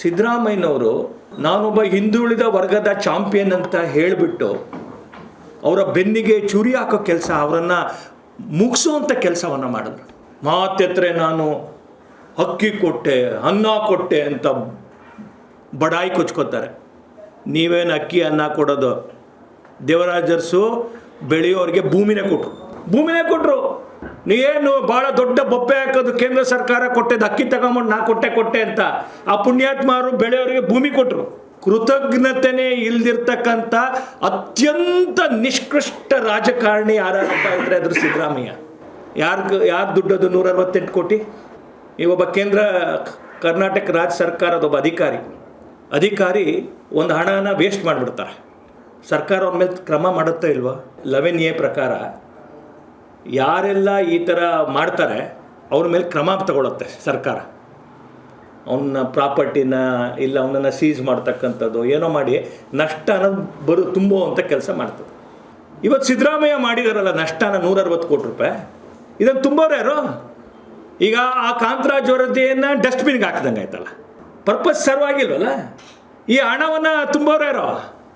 ಸಿದ್ದರಾಮಯ್ಯನವರು, ನಾನೊಬ್ಬ ಹಿಂದುಳಿದ ವರ್ಗದ ಚಾಂಪಿಯನ್ ಅಂತ ಹೇಳಿಬಿಟ್ಟು ಅವರ ಬೆನ್ನಿಗೆ ಚುರಿ ಹಾಕೋ ಕೆಲಸ, ಅವರನ್ನು ಮುಗಿಸೋವಂಥ ಕೆಲಸವನ್ನು ಮಾಡಿದ್ರು. ಮಾತೆತ್ರೆ ನಾನು ಅಕ್ಕಿ ಕೊಟ್ಟೆ, ಅನ್ನ ಕೊಟ್ಟೆ ಅಂತ ಬಡಾಯಿ ಕೊಚ್ಕೋತಾರೆ. ನೀವೇನು ಅಕ್ಕಿ, ಅನ್ನ ಕೊಡೋದು? ದೇವರಾಜರ್ಸು ಬೆಳೆಯೋರಿಗೆ ಭೂಮಿನೇ ಕೊಟ್ಟರು ಭೂಮಿನೇ ಕೊಟ್ಟರು ನೀವೇನು ಭಾಳ ದೊಡ್ಡ ಬೊಪ್ಪೆ ಹಾಕೋದು ಕೇಂದ್ರ ಸರ್ಕಾರ ಕೊಟ್ಟಿದ್ದು, ಅಕ್ಕಿ ತಗೊಂಬಂಡು ನಾ ಕೊಟ್ಟೆ ಕೊಟ್ಟೆ ಅಂತ ಆ ಪುಣ್ಯಾತ್ಮರು ಬೆಳೆಯವರಿಗೆ ಭೂಮಿ ಕೊಟ್ಟರು ಕೃತಜ್ಞತೆನೇ ಇಲ್ದಿರ್ತಕ್ಕಂಥ ಅತ್ಯಂತ ನಿಷ್ಕೃಷ್ಟ ರಾಜಕಾರಣಿ ಯಾರಪ್ಪ ಇದ್ರೆ ಅದ್ರ ಸಿದ್ದರಾಮಯ್ಯ. ಯಾರು ಯಾರು ದುಡ್ಡದು ನೂರ ಅರವತ್ತೆಂಟು ಕೋಟಿ? ಈ ಒಬ್ಬ ಕೇಂದ್ರ ಕರ್ನಾಟಕ ರಾಜ್ಯ ಸರ್ಕಾರದ ಒಬ್ಬ ಅಧಿಕಾರಿ. ಅಧಿಕಾರಿ ಒಂದು ಹಣನ ವೇಸ್ಟ್ ಮಾಡಿಬಿಡ್ತಾರೆ. ಸರ್ಕಾರ ಅವ್ರ ಮೇಲೆ ಕ್ರಮ ಮಾಡುತ್ತಾ ಇಲ್ವಾ? ಲೆವೆನ್ ಎ ಪ್ರಕಾರ ಯಾರೆಲ್ಲ ಈ ಥರ ಮಾಡ್ತಾರೆ, ಅವ್ರ ಮೇಲೆ ಕ್ರಮ ತಗೊಳುತ್ತೆ ಸರ್ಕಾರ. ಅವನ ಪ್ರಾಪರ್ಟಿನ ಇಲ್ಲ ಅವನನ್ನು ಸೀಸ್ ಮಾಡ್ತಕ್ಕಂಥದ್ದು, ಏನೋ ಮಾಡಿ ನಷ್ಟ ಅನ್ನೋದು ಬರು ತುಂಬುವಂಥ ಕೆಲಸ ಮಾಡ್ತದೆ. ಇವತ್ತು ಸಿದ್ದರಾಮಯ್ಯ ಮಾಡಿದಾರಲ್ಲ, ನಷ್ಟನ ನೂರ ಅರವತ್ತು ಕೋಟಿ ರೂಪಾಯಿ. ಇದನ್ನು ತುಂಬೋರು ಯಾರು? ಈಗ ಆ ಕಾಂತರಾಜ್ ವರದಿಯನ್ನು ಡಸ್ಟ್ಬಿನ್ಗೆ ಹಾಕ್ದಂಗೆ ಆಯ್ತಲ್ಲ ಪರ್ಪಸ್ ಸರ್ವ್ ಈ ಹಣವನ್ನು ತುಂಬೋರು ಯಾರೋ?